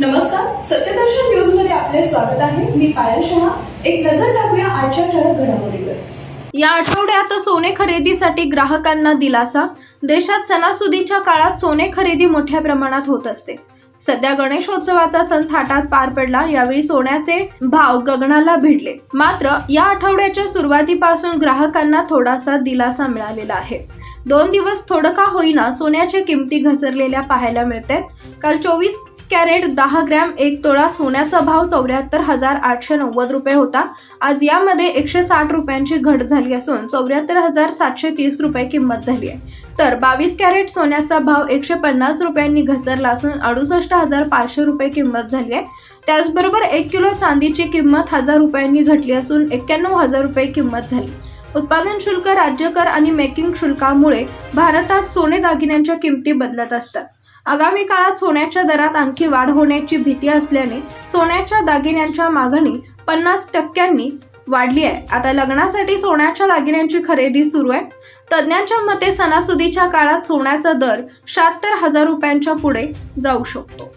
नमस्कार सत्यदर्शन न्यूजमध्ये आपले स्वागत आहे. मी पायल शहा. एक नजर टाकूया आजच्या ठळक घडामोडीवर. या आठवड्यात सोने खरेदीसाठी ग्राहकांना दिलासा. देशात सणासुदीच्या काळात सोने खरेदी मोठ्या प्रमाणात होत असते. सध्या गणेशोत्सवाचा सण थाटात पार पडला. यावेळी सोन्याचे भाव गगनाला भिडले. मात्र या आठवड्याच्या सुरुवातीपासून ग्राहकांना थोडासा दिलासा मिळालेला आहे. दोन दिवस थोडं का होईना सोन्याच्या किमती घसरलेल्या पाहायला मिळतात. काल चोवीस कॅरेट दहा ग्रॅम एक तोळा सोन्याचा भाव चौऱ्याहत्तर हजार आठशे नव्वद रुपये होता. आज यामध्ये एकशे साठ रुपयांची घट झाली असून चौऱ्याहत्तर हजार सातशे तीस रुपये किंमत झाली आहे. तर बावीस कॅरेट सोन्याचा भाव एकशे पन्नास रुपयांनी घसरला असून अडुसष्ट हजार पाचशे रुपये किंमत झाली आहे. त्याचबरोबर एक किलो चांदीची किंमत हजार रुपयांनी घटली असून एक्क्याण्णव हजार रुपये किंमत झाली. उत्पादन शुल्क राज्य कर आणि मेकिंग शुल्कामुळे भारतात सोने दागिन्यांच्या किमती बदलत असतात. आगामी काळात सोन्याच्या दरात आणखी वाढ होण्याची भीती असल्याने सोन्याच्या दागिन्यांच्या मागणी पन्नास टक्क्यांनी वाढली आहे. आता लग्नासाठी सोन्याच्या दागिन्यांची खरेदी सुरू आहे. तज्ज्ञांच्या मते सणासुदीच्या काळात सोन्याचा दर शहात्तर हजार रुपयांच्या पुढे जाऊ शकतो.